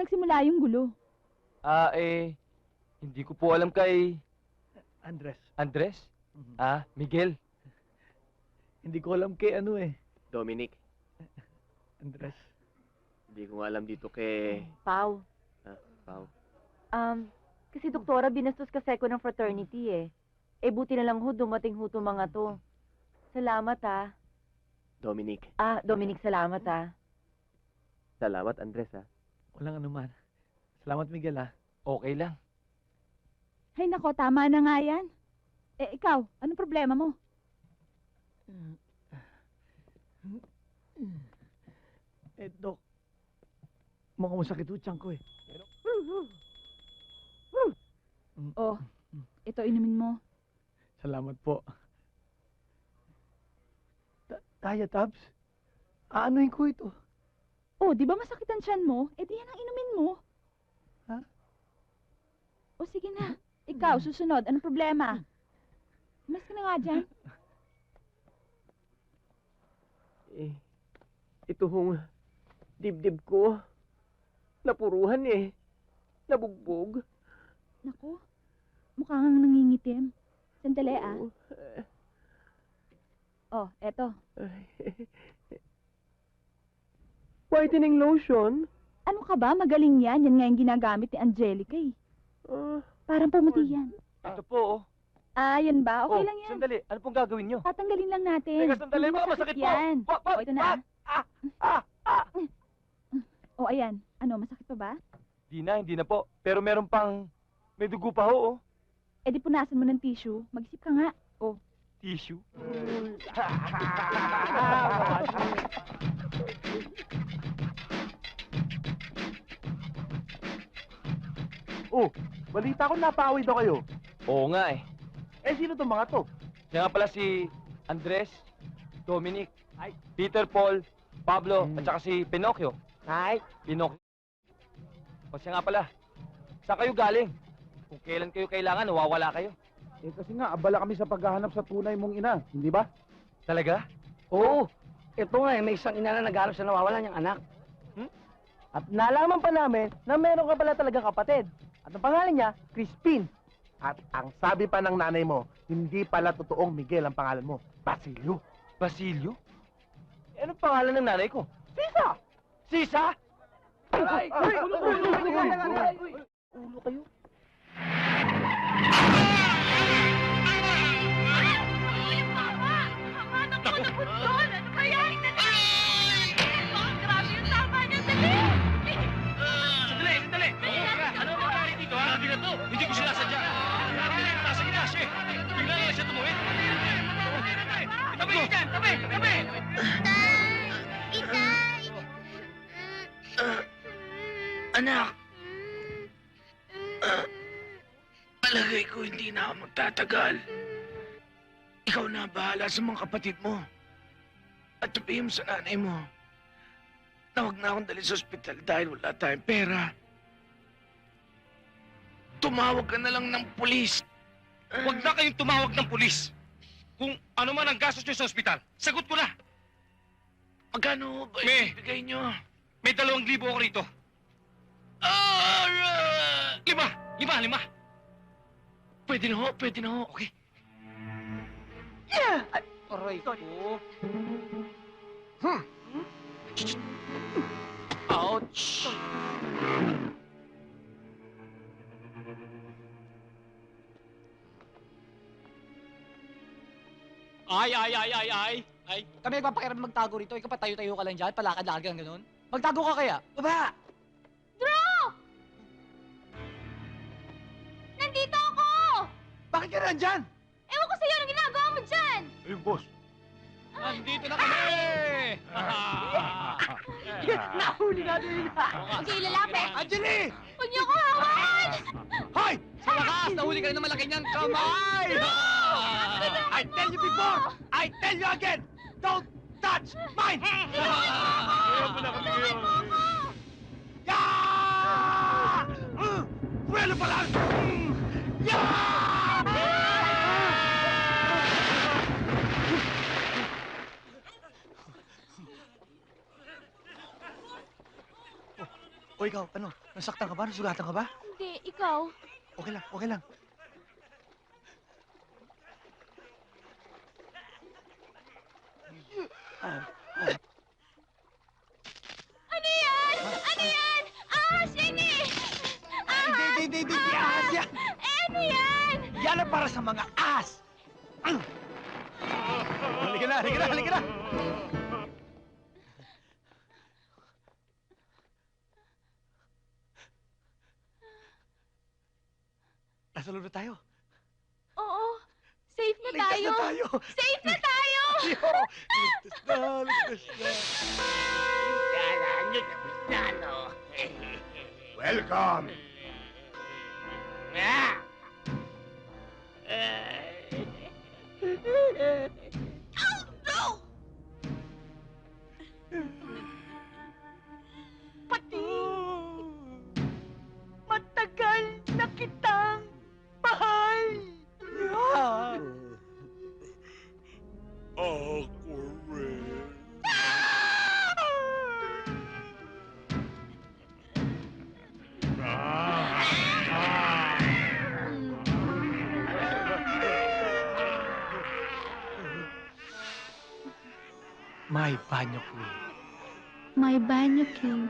nagsimula yung gulo? Ah, eh, hindi ko po alam kay Andres. Andres. Mhm. Ah, Miguel. Hindi ko alam kay ano eh. Dominic, Andres. hindi ko alam dito kay... Pau, Pao. um, kasi doktora, binastos ka seko ng fraternity eh. Eh, buti na lang ho, dumating ho itong mga to. Salamat ah. Dominic, Ah, Dominic, salamat ah. salamat Andres ha. Walang anuman. Salamat Miguel ah. Okay lang. Hay nako, tama na nga yan. Eh, ikaw, anong problema mo? Eh, Dok. Mukhang masakit ho tiyan ko eh. Oh, ito inumin mo. Salamat po. Ta- Kaya, Tabs? Aanuhin ko ito. Oh, di ba masakit ang tiyan mo? Eh, di yan ang inumin mo. Ha? O, sige na. Ikaw, susunod. Anong problema? Mas ka na nga dyan. Eh, ito hong dibdib ko. Napuruhan eh. Nabugbog. Naku, mukha kang nangingitim. Sandali ah. Oo. Oh, eto. Ay. Whitening lotion? Ano ka ba? Magaling yan. Yan nga yung ginagamit ni Angelica eh. Ah, Parang pumuti yan. Ito po, oh. Ah, yan ba? Okay oh, lang yan. Sandali, ano pong gagawin nyo? Tatanggalin lang natin. Teka, sandali, Hindi baka masakit po. yan. Wa- wa- O, ito na. Ah, ah, ah. O, ayan. Ano, masakit pa ba? Di na, hindi na po. Pero meron pang, may dugo pa ho, oh. Eh, di punasan mo ng tissue. Mag-isip ka nga. Tissue. Oh, balita ko napawid daw kayo. Oo nga eh. Eh, sino tong mga to? Siya nga pala si Andres, Dominic, Peter Paul, Pablo, Hmm. at saka si Pinocchio. Ay, Pinocchio. O siya nga pala. Saan kayo galing? Kung kailan kayo kailangan, nawawala kayo. Eh, kasi nga, abala kami sa paghahanap sa tunay mong ina, hindi ba? Talaga? Oo. Ito nga eh, may isang ina na naghanap sa nawawalan niyang anak. At nalaman pa namin na meron ka pala talagang kapatid. At ang pangalan niya, Crispin. At ang sabi pa ng nanay mo, hindi pala totoong Miguel ang pangalan mo, Basilio. Basilio? Eh, anong pangalan ng nanay ko? Sisa! Sisa? Ulo kayo? Na to, hindi ko sinasadya. Nasa ginaas eh. Bigla na lang siya tumuhin. Tabi! Tabi! Tabi! Anak! Ah, palagay ko hindi na ako magtatagal. Ikaw na bahala sa mga kapatid mo. At sabihin mo sa nanay mo na huwag na akong dalhin sa ospital dahil wala tayong pera. Tumawag ka na lang ng pulis. Huwag na kayong tumawag ng pulis. Kung ano man ang gastos nyo sa ospital, sagot ko na. Magkano ba May- ibibigay nyo? May dalawang libo ako rito. Alright! Lima! Lima! Lima! Pwede na ho, pwede na ho. Okay. Aray ko. Ouch! Ay, ay, ay, ay, ay. Ay, kami nagpapakiram magtago rito. Ikaw pa tayo-tayo ka lang dyan, palakad-lakad ka lang ganun. Magtago ka kaya? Baba! Nandito ako! Bakit ka nandyan? Ewan ko sa'yo, anong ginagawa mo dyan? Ayun, boss. Nandito na kami! Nahuli natin yun. Kayo lalapit! Anjali! Huwag niyo ako hawakan! Nahuli ka rin ng malaki niyang kamay! I tell you before! I tell you again! Don't touch mine! Kaya mo na kami ngayon. Yeah! Mm! Mm! Yeah! Oy, ikaw, ano? Nasaktan ka ba? Nasugatan ka ba? Hindi, ikaw. Okay lang, okay lang. Ano yan? Ano yan? Ahas yan eh! Ahas! Hindi, hindi, hindi, hindi, hindi, ahas yan! Eh, ano yan? Yan ang para sa mga as! Halika na, halika na, halika na! Na tayo. Oo. Safe na Ligtas tayo. na tayo! Safe na tayo! Yo! Ligtas na, ligtas na. Welcome! May banyo queen. My banyo king.